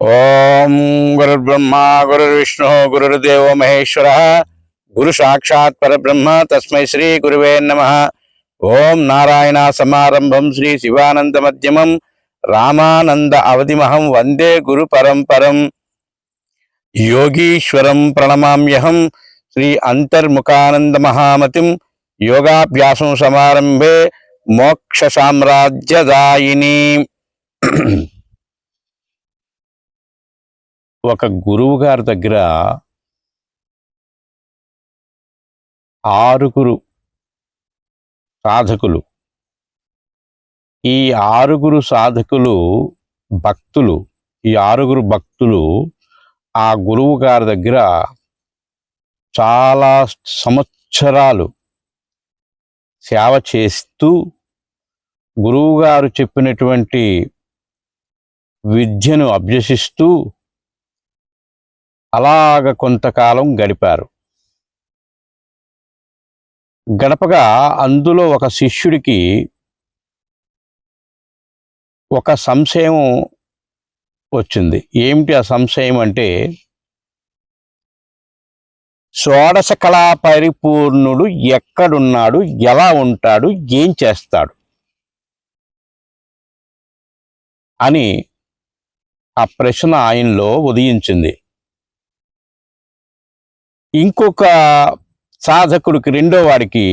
ఓం గురుర్బ్రహ్మ గురుర్విష్ణు గురుర్దేవ మహేశ్వర గురు సాక్షాత్ పరబ్రహ్మ తస్మై శ్రీ గురువే నమ. ఓం నారాయణ సమారంభం శ్రీ శివానంద మధ్యమం రామానంద అవధిమహం వందే గురు పరంపరం. యోగీశ్వరం ప్రణమామ్యహం శ్రీ అంతర్ముఖానంద మహామతిం యోగాభ్యాసం సమారంభే మోక్ష సామ్రాజ్యదాయిని. ఒక గురువు గారి దగ్గర ఆరుగురు సాధకులు. ఈ ఆరుగురు సాధకులు భక్తులు ఈ ఆరుగురు భక్తులు ఆ గురువు గారి దగ్గర చాలా సంవత్సరాలు సేవ చేస్తూ గురువుగారు చెప్పినటువంటి విద్యను అభ్యసిస్తూ అలాగ కొంతకాలం గడిపారు. గడపగా అందులో ఒక శిష్యుడికి ఒక సంశయం వచ్చింది. ఏమిటి ఆ సంశయం అంటే షోడశ కళా పరిపూర్ణుడు ఎక్కడున్నాడు ఎలా ఉంటాడు ఏం చేస్తాడు అని ఆ ప్రశ్న ఆయనలో ఉదయించింది. ఇంకొక సాధకుడికి రెండో వాడికి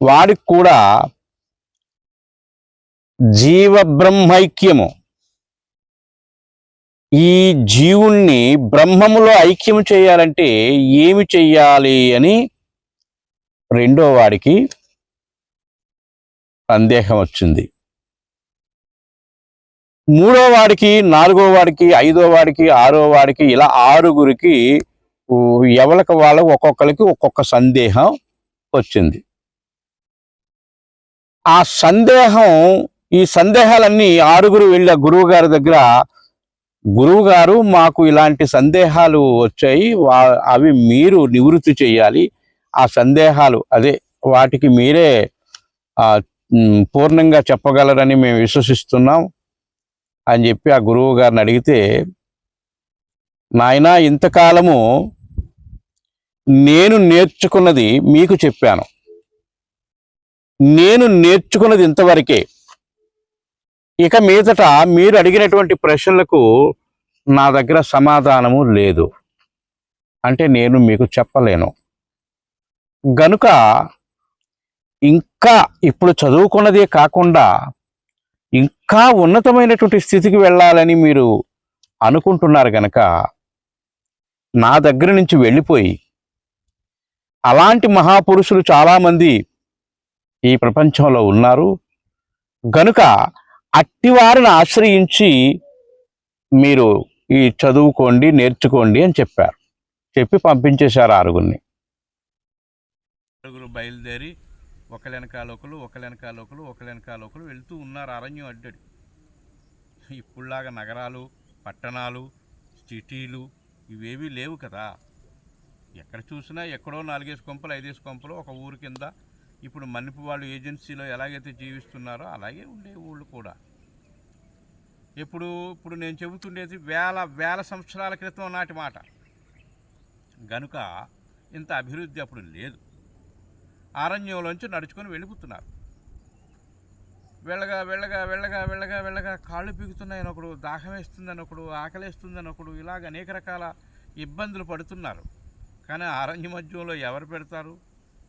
వాడికి కూడా జీవ బ్రహ్మైక్యము ఈ జీవుణ్ణి బ్రహ్మములో ఐక్యము చేయాలంటే ఏమి చెయ్యాలి అని రెండో వాడికి సందేహం వచ్చింది. మూడో వాడికి నాలుగో వాడికి ఐదో వాడికి ఆరో వాడికి ఇలా ఆరుగురికి ఎవరికి వాళ్ళ ఒక్కొక్కరికి ఒక్కొక్క సందేహం వచ్చింది. ఆ సందేహం ఈ సందేహాలన్నీ ఆరుగురు వెళ్ళి గురువు గారి దగ్గర గురువు గారు మాకు ఇలాంటి సందేహాలు వచ్చాయి వా- అవి మీరు నివృత్తి చేయాలి. ఆ సందేహాలు అదే వాటికి మీరే పూర్ణంగా చెప్పగలరని మేము విశ్వసిస్తున్నాం అని చెప్పి ఆ గురువు గారిని అడిగితే నాయనా ఇంతకాలము నేను నేర్చుకున్నది మీకు చెప్పాను. నేను నేర్చుకున్నది ఇంతవరకే. ఇక మీదట మీరు అడిగినటువంటి ప్రశ్నలకు నా దగ్గర సమాధానము లేదు. అంటే నేను మీకు చెప్పలేను. గనుక ఇంకా ఇప్పుడు చదువుకున్నదే కాకుండా ఇంకా ఉన్నతమైనటువంటి స్థితికి వెళ్ళాలని మీరు అనుకుంటున్నారు గనక నా దగ్గర నుంచి వెళ్ళిపోయి అలాంటి మహాపురుషులు చాలామంది ఈ ప్రపంచంలో ఉన్నారు. గనుక అట్టివారిని ఆశ్రయించి మీరు ఈ చదువుకోండి నేర్చుకోండి అని చెప్పారు. చెప్పి పంపించేశారు ఆరుగురిని. ఆరుగురు బయలుదేరి ఒక వెనకాల ఒకరు ఒకళ్ళ వెనకాల ఒకరు ఒకళ్ళ వెనకాల ఒకరు వెళ్తూ ఉన్నారు అరణ్యం అడ్డడి. ఇప్పుడులాగా నగరాలు పట్టణాలు సిటీలు ఇవేవీ లేవు కదా. ఎక్కడ చూసినా ఎక్కడో నాలుగేసి కొంపలు ఐదేసి కొంపలు ఒక ఊరు కింద ఇప్పుడు మన్నిపు వాళ్ళు ఏజెన్సీలో ఎలాగైతే జీవిస్తున్నారో అలాగే ఉండే ఊళ్ళు కూడా. ఇప్పుడు ఇప్పుడు నేను చెబుతుండేది వేల వేల సంవత్సరాల క్రితం నాటి మాట. గనుక ఇంత అభివృద్ధి అప్పుడు లేదు. అరణ్యంలోంచి నడుచుకొని వెళ్ళిపోతున్నారు. వెళ్ళగా వెళ్ళగా వెళ్ళగా వెళ్ళగా వెళ్ళగా కాళ్ళు పీగుతున్నాయని ఒకడు దాహం వేస్తుందని ఒకడు ఆకలేస్తుందని ఒకడు ఇలాగ అనేక రకాల ఇబ్బందులు పడుతున్నారు. కానీ ఆ మద్యంలో మధ్యంలో ఎవరు పెడతారు?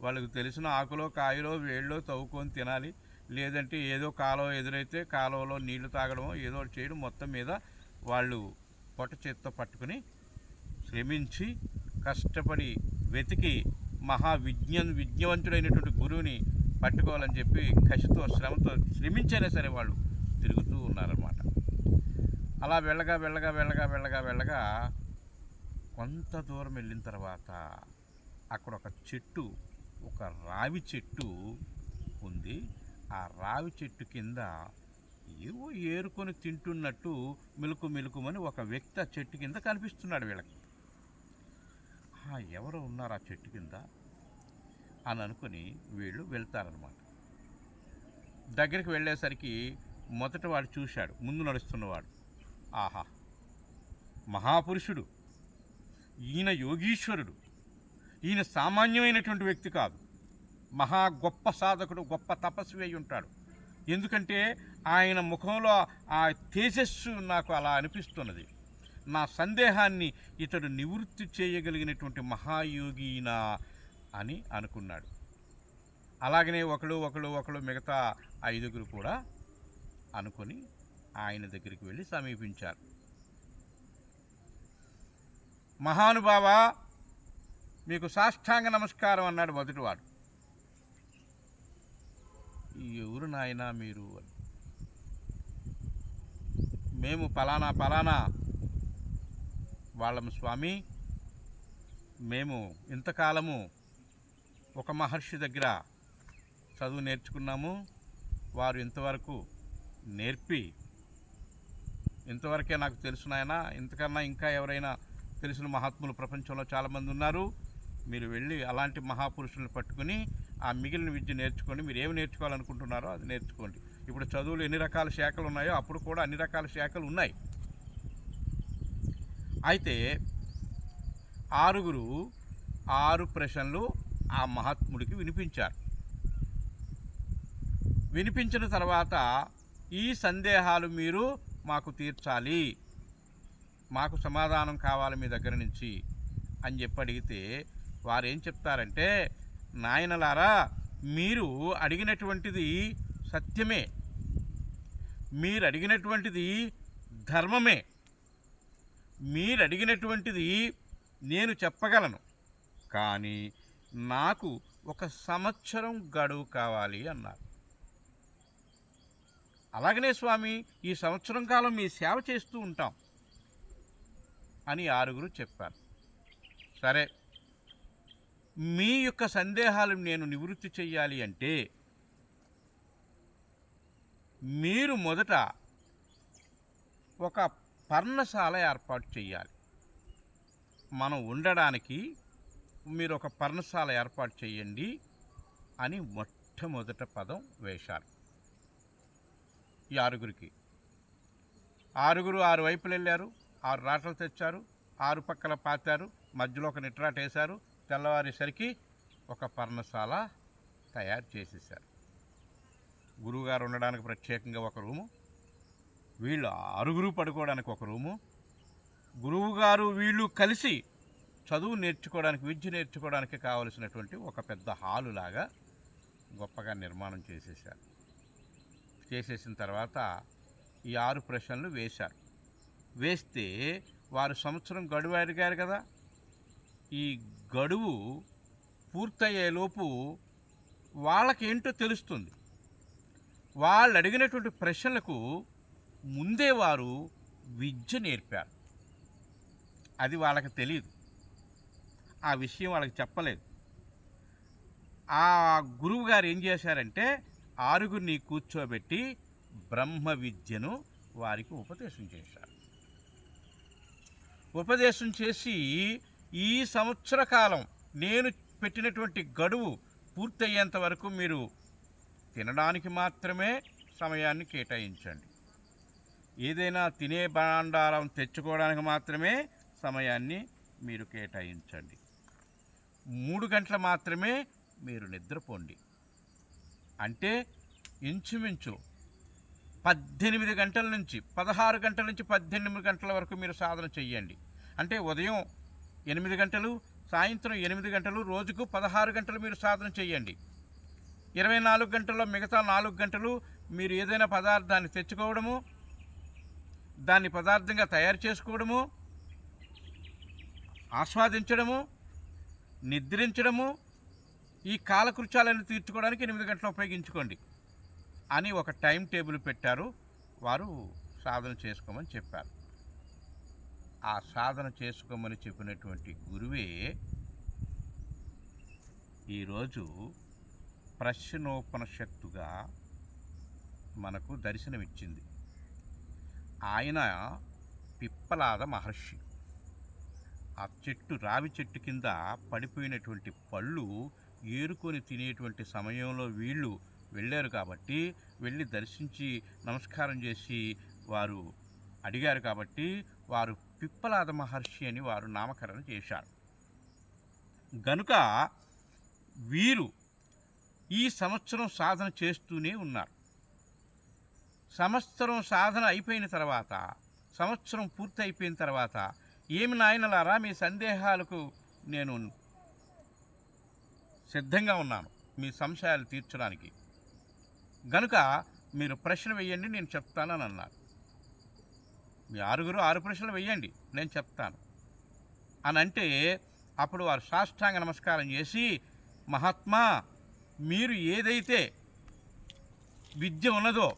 వాళ్ళకు తెలిసిన ఆకులో కాయలో వేళ్ళో తవ్వుకొని తినాలి. లేదంటే ఏదో కాలువ ఎదురైతే కాలువలో నీళ్ళు తాగడమో ఏదో చేయడం మొత్తం మీద వాళ్ళు పొట్ట చేత్తో పట్టుకుని శ్రమించి కష్టపడి వెతికి మహా విజ్ఞ విజ్ఞవంతుడైనటువంటి గురువుని పట్టుకోవాలని చెప్పి కసితో శ్రమతో శ్రమించైనా సరే వాళ్ళు తిరుగుతూ ఉన్నారన్నమాట. అలా వెళ్ళగా వెళ్ళగా వెళ్ళగా వెళ్ళగా వెళ్ళగా కొంత దూరం వెళ్ళిన తర్వాత అక్కడ ఒక చెట్టు ఒక రావి చెట్టు ఉంది. ఆ రావి చెట్టు కింద ఏవో ఏరుకొని తింటున్నట్టు మిలుకు మిలుకుమని ఒక వ్యక్తి ఆ చెట్టు కింద కనిపిస్తున్నాడు వీళ్ళకి. ఎవరు ఉన్నారు ఆ చెట్టు కింద? అని అనుకుని వీళ్ళు వెళ్తారనమాట దగ్గరికి వెళ్ళేసరికి మొదట వాడు చూశాడు ముందు నడుస్తున్నవాడు. ఆహా! మహాపురుషుడు! ఈయన యోగీశ్వరుడు. ఈయన సామాన్యమైనటువంటి వ్యక్తి కాదు. మహా గొప్ప సాధకుడు గొప్ప తపస్వి అయి ఉంటాడు. ఎందుకంటే ఆయన ముఖంలో ఆ తేజస్సు నాకు అలా అనిపిస్తున్నది. నా సందేహాన్ని ఇతడు నివృత్తి చేయగలిగినటువంటి మహాయోగినా అని అనుకున్నాడు. అలాగనే ఒకడు ఒకడు ఒకడు మిగతా ఐదుగురు కూడా అనుకొని ఆయన దగ్గరికి వెళ్ళి సమీపించారు. మహానుభావ మీకు సాష్టాంగ నమస్కారం అన్నాడు మొదటివాడు ఎవరు నాయనా మీరు అని. మేము పలానా పలానా వాళ్ళము స్వామి మేము ఇంతకాలము ఒక మహర్షి దగ్గర చదువు నేర్చుకున్నాము వారు ఇంతవరకు నేర్పి ఇంతవరకే నాకు తెలుసు నాయన ఇంతకన్నా ఇంకా ఎవరైనా తెలిసిన మహాత్ములు ప్రపంచంలో చాలామంది ఉన్నారు. మీరు వెళ్ళి అలాంటి మహాపురుషులను పట్టుకుని ఆ మిగిలిన విద్య నేర్చుకొని మీరు ఏమి నేర్చుకోవాలనుకుంటున్నారో అది నేర్చుకోండి. ఇప్పుడు చదువులు ఎన్ని రకాల శాఖలు ఉన్నాయో అప్పుడు కూడా అన్ని రకాల శాఖలు ఉన్నాయి. అయితే ఆరుగురు ఆరు ప్రశ్నలు ఆ మహాత్ముడికి వినిపించారు. వినిపించిన తర్వాత ఈ సందేహాలు మీరు మాకు తీర్చాలి. మాకు సమాధానం కావాలి మీ దగ్గర నుంచి అని చెప్పి అడిగితే వారు ఏం చెప్తారంటే నాయనలారా మీరు అడిగినటువంటిది సత్యమే. మీరు అడిగినటువంటిది ధర్మమే. మీరు అడిగినటువంటిది నేను చెప్పగలను. కానీ నాకు ఒక సంవత్సరం గడువు కావాలి అన్నారు. అలాగనే స్వామి ఈ సంవత్సరం కాలం మీ సేవ చేస్తూ ఉంటాం. అని ఆరుగురు చెప్పారు. సరే మీ యొక్క సందేహాలు నేను నివృత్తి చెయ్యాలి అంటే మీరు మొదట ఒక పర్ణశాల ఏర్పాటు చేయాలి మనం ఉండడానికి మీరు ఒక పర్ణశాల ఏర్పాటు చేయండి అని మొట్టమొదట పదం వేశారు. ఈ ఆరుగురికి. ఆరుగురు ఆరు వైపులు వెళ్ళారు ఆరు రాటలు తెచ్చారు ఆరు పక్కల పాతారు మధ్యలో ఒక నిట్రాట వేశారు తెల్లవారేసరికి ఒక పర్ణశాల తయారు చేసేసారు గురువుగారు ఉండడానికి ప్రత్యేకంగా ఒక రూము వీళ్ళు ఆరుగురు పడుకోవడానికి ఒక రూము గురువుగారు వీళ్ళు కలిసి చదువు నేర్చుకోవడానికి విద్య నేర్చుకోవడానికి కావలసినటువంటి ఒక పెద్ద హాలు లాగా గొప్పగా నిర్మాణం చేసేసారు చేసేసిన తర్వాత ఈ ఆరు ప్రశ్నలు వేశారు. వేస్తే వారు సంవత్సరం గడువు అడిగారు కదా. ఈ గడువు పూర్తయ్యేలోపు వాళ్ళకేంటో తెలుస్తుంది. వాళ్ళు అడిగినటువంటి ప్రశ్నలకు ముందే వారు విద్య నేర్పారు. అది వాళ్ళకి తెలియదు. ఆ విషయం వాళ్ళకి చెప్పలేదు. ఆ గురువు గారు ఏం చేశారంటే ఆరుగురిని కూర్చోబెట్టి బ్రహ్మ విద్యను వారికి ఉపదేశం చేశారు. ఉపదేశం చేసి ఈ సంవత్సర కాలం నేను పెట్టినటువంటి గడువు పూర్తయ్యేంత వరకు మీరు తినడానికి మాత్రమే సమయాన్ని కేటాయించండి. ఏదైనా తినే భాండారం తెచ్చుకోవడానికి మాత్రమే సమయాన్ని మీరు కేటాయించండి. మూడు గంటలు మాత్రమే మీరు నిద్రపోండి అంటే ఇంచుమించు పద్దెనిమిది గంటల నుంచి పదహారు గంటల నుంచి పద్దెనిమిది గంటల వరకు మీరు సాధన చెయ్యండి. అంటే ఉదయం ఎనిమిది గంటలు సాయంత్రం ఎనిమిది గంటలు రోజుకు పదహారు గంటలు మీరు సాధన చేయండి. ఇరవై నాలుగు గంటల్లో మిగతా నాలుగు గంటలు మీరు ఏదైనా పదార్థాన్ని తెచ్చుకోవడము దాన్ని పదార్థంగా తయారు చేసుకోవడము ఆస్వాదించడము నిద్రించడము ఈ కాలకృత్యాలను తీర్చుకోవడానికి ఎనిమిది గంటలు ఉపయోగించుకోండి. అని ఒక టైం టేబుల్ పెట్టారు. వారు సాధన చేసుకోమని చెప్పారు. ఆ సాధన చేసుకోమని చెప్పినటువంటి గురువే ఈరోజు ప్రశ్నోపనిషత్తుగా మనకు దర్శనమిచ్చింది. ఆయన పిప్పలాద మహర్షి. ఆ చెట్టు రావి చెట్టు కింద పడిపోయినటువంటి పళ్ళు ఏరుకొని తినేటువంటి సమయంలో వీళ్ళు వెళ్ళారు కాబట్టి వెళ్ళి దర్శించి నమస్కారం చేసి వారు అడిగారు కాబట్టి వారు పిప్పలాద మహర్షి అని వారు నామకరణం చేశారు. గనుక వీరు ఈ సంవత్సరం సాధన చేస్తూనే ఉన్నారు. సంవత్సరం సాధన అయిపోయిన తర్వాత సంవత్సరం పూర్తి అయిపోయిన తర్వాత ఏమి నాయనలారా మీ సందేహాలకు నేను సిద్ధంగా ఉన్నాను మీ సంశయాలు తీర్చడానికి. గనుక మీరు ప్రశ్న వేయండి నేను చెప్తానని అన్నారు. మీ ఆరుగురు ఆరు ప్రశ్నలు వెయ్యండి నేను చెప్తాను. అని అంటే అప్పుడు వారు సాష్టాంగ నమస్కారం చేసి మహాత్మా మీరు ఏదైతే విద్య ఉన్నదో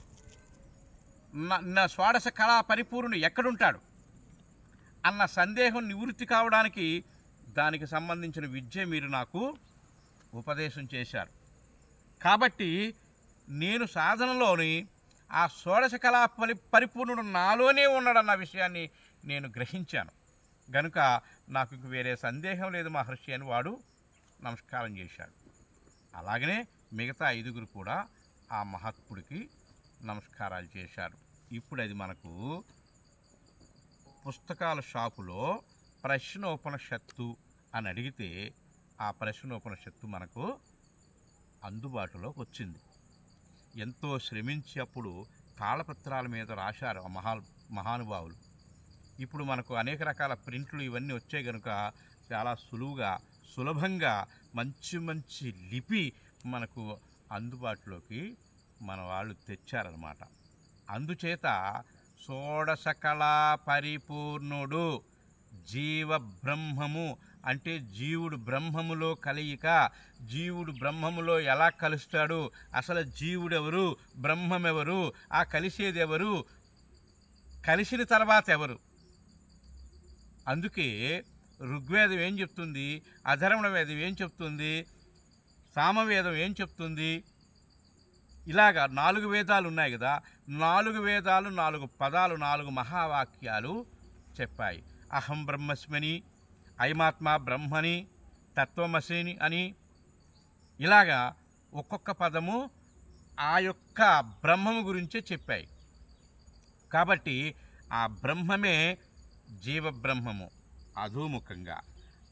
నా షోడశ కళా పరిపూర్ణుడు ఎక్కడుంటాడు అన్న సందేహం నివృత్తి కావడానికి దానికి సంబంధించిన విద్య మీరు నాకు ఉపదేశం చేశారు. కాబట్టి నేను సాధనలోని ఆ షోడశ కళా పరి పరిపూర్ణుడు నాలోనే ఉన్నాడన్న విషయాన్ని నేను గ్రహించాను. గనుక నాకు ఇంక వేరే సందేహం లేదు మహర్షి అని వాడు నమస్కారం చేశాడు. అలాగనే మిగతా ఐదుగురు కూడా ఆ మహాత్ముడికి నమస్కారాలు చేశారు. ఇప్పుడు అది మనకు పుస్తకాల షాపులో ప్రశ్నోపనిషత్తు అని అడిగితే ఆ ప్రశ్నోపనిషత్తు మనకు అందుబాటులోకి వచ్చింది. ఎంతో శ్రమించి అప్పుడు తాళపత్రాల మీద రాశారు ఆ మహా మహానుభావులు. ఇప్పుడు మనకు అనేక రకాల ప్రింట్లు ఇవన్నీ వచ్చాయి కనుక చాలా సులువుగా సులభంగా మంచి మంచి లిపి మనకు అందుబాటులోకి మన వాళ్ళు తెచ్చారనమాట అందుచేత షోడశకళా పరిపూర్ణుడు జీవ బ్రహ్మము అంటే జీవుడు బ్రహ్మములో కలయిక జీవుడు బ్రహ్మములో ఎలా కలుస్తాడు? అసలు జీవుడెవరు? బ్రహ్మమెవరు? ఆ కలిసేది ఎవరు కలిసిన తర్వాత ఎవరు అందుకే ఋగ్వేదం ఏం చెప్తుంది? అధర్మణ వేదం ఏం చెప్తుంది? సామవేదం ఏం చెప్తుంది? ఇలాగా నాలుగు వేదాలు ఉన్నాయి కదా నాలుగు వేదాలు నాలుగు పదాలు నాలుగు మహావాక్యాలు చెప్పాయి. అహం బ్రహ్మస్మని ఐమాత్మ బ్రహ్మని తత్వమసిని అని ఇలాగా ఒక్కొక్క పదము ఆ యొక్క బ్రహ్మము గురించే చెప్పాయి. కాబట్టి ఆ బ్రహ్మమే జీవబ్రహ్మము అధోముఖంగా.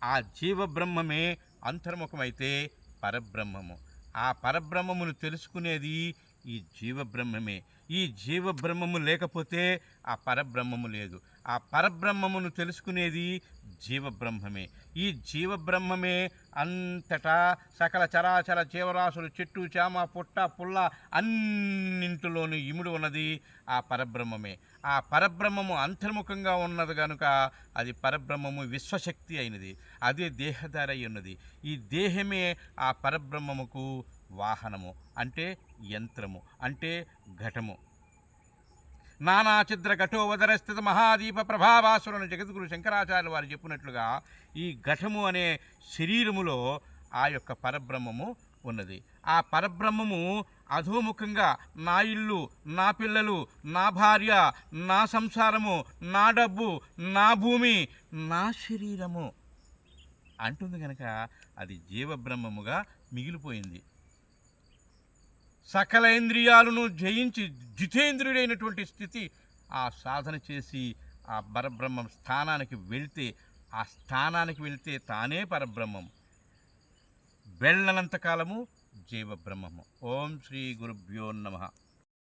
ఆ జీవబ్రహ్మమే అంతర్ముఖమైతే పరబ్రహ్మము. ఆ పరబ్రహ్మమును తెలుసుకునేది ఈ జీవబ్రహ్మమే. ఈ జీవబ్రహ్మము లేకపోతే ఆ పరబ్రహ్మము లేదు. ఆ పరబ్రహ్మమును తెలుసుకునేది జీవబ్రహ్మమే. ఈ జీవబ్రహ్మమే అంతటా సకల చరాచర జీవరాశులు చెట్టు చేమ పుట్ట పుల్ల అన్నింటిలోనూ ఇముడు ఉన్నది ఆ పరబ్రహ్మమే. ఆ పరబ్రహ్మము అంతర్ముఖంగా ఉన్నది కనుక అది పరబ్రహ్మము విశ్వశక్తి అయినది. అదే దేహధార అయి ఉన్నది. ఈ దేహమే ఆ పరబ్రహ్మముకు వాహనము అంటే యంత్రము అంటే ఘటము. నానాచిద్ర ఘటోవదర స్థిత మహాదీప ప్రభావాసురను జగద్గురు శంకరాచార్య వారు చెప్పినట్లుగా ఈ ఘటము అనే శరీరములో ఆ యొక్క పరబ్రహ్మము ఉన్నది. ఆ పరబ్రహ్మము అధోముఖంగా నా ఇల్లు నా పిల్లలు నా భార్య నా సంసారము నా డబ్బు నా భూమి నా శరీరము అంటుంది కనుక అది జీవబ్రహ్మముగా మిగిలిపోయింది. సకల ఇంద్రియాలను జయించి జితేంద్రుడైనటువంటి స్థితి ఆ సాధన చేసి ఆ పరబ్రహ్మం స్థానానికి వెళ్తే ఆ స్థానానికి వెళ్తే తానే పరబ్రహ్మం. వెళ్ళనంతకాలము జీవబ్రహ్మము. ఓం శ్రీ గురుభ్యో నమ.